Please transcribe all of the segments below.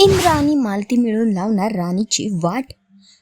इंद्र आणि मालती मिळून लावणार राणीची वाट.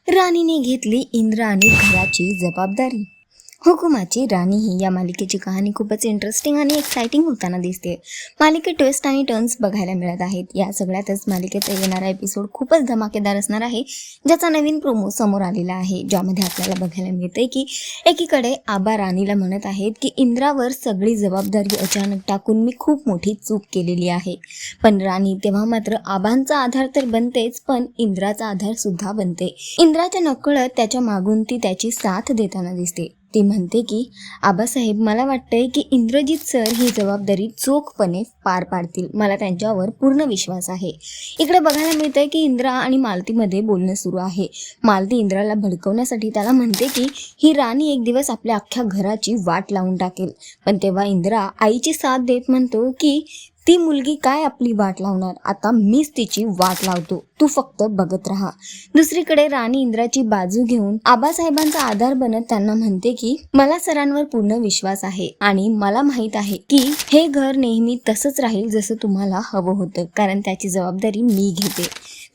राणीने घेतली इंद्र आणि घराची जबाबदारी. हुकुमाची राणी ही या मालिकेची कहाणी खूपच इंटरेस्टिंग आणि एक्सायटिंग होताना दिसते. मालिकेत ट्विस्ट आणि टर्न्स बघायला मिळत आहेत. या सगळ्यातच मालिकेत येणारा एपिसोड खूपच धमाकेदार असणार आहे ज्याचा नवीन प्रोमो समोर आलेला आहे ज्यामध्ये आपल्याला बघायला मिळते की एकीकडे आबा राणीला म्हणत आहेत की इंद्रावर सगळी जबाबदारी अचानक टाकून मी खूप मोठी चूक केलेली आहे. पण राणी तेव्हा मात्र आबांचा आधार तर बनतेच पण इंद्राचा आधार सुद्धा बनते. इंद्राच्या नकळत त्याच्या मागून ती त्याची साथ देताना दिसते. ती म्हणते की आबासाहेब मला वाटतंय की इंद्रजित सर ही जबाबदारी चोखपणे पार पाडतील. मला त्यांच्यावर पूर्ण विश्वास आहे. इकडे बघायला मिळतंय की इंद्रा आणि मालतीमध्ये बोलणं सुरू आहे. मालती इंद्राला भडकवण्यासाठी त्याला म्हणते की ही राणी एक दिवस आपल्या अख्ख्या घराची वाट लावून टाकेल. पण तेव्हा इंद्रा आईची साथ देत म्हणतो की ती मुलगी काय आपली वाट लावणार? आता मीच तिची वाट लावतो. तू फक्त बघत राहा. दुसरीकडे राणी इंद्राची बाजू घेऊन आबासाहेबांचा आधार बनत त्यांना म्हणते की मला सरांवर पूर्ण विश्वास आहे आणि मला माहीत आहे की हे घर नेहमी तसंच राहील जसं तुम्हाला हवं होतं कारण त्याची जबाबदारी मी घेते.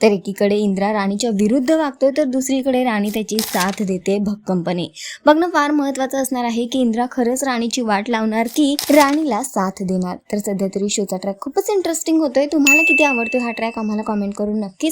तर एकीकडे इंद्रा राणीच्या विरुद्ध वागतोय तर दुसरीकडे राणी त्याची साथ देते भक्कमपणे. बघणं फार महत्वाचं असणार आहे की इंद्रा खरंच राणीची वाट लावणार की राणीला साथ देणार. तर सध्या तरी शोचा ट्रॅक खूपच इंटरेस्टिंग होतोय. तुम्हाला किती आवडतोय हा ट्रॅक आम्हाला कॉमेंट करून नक्की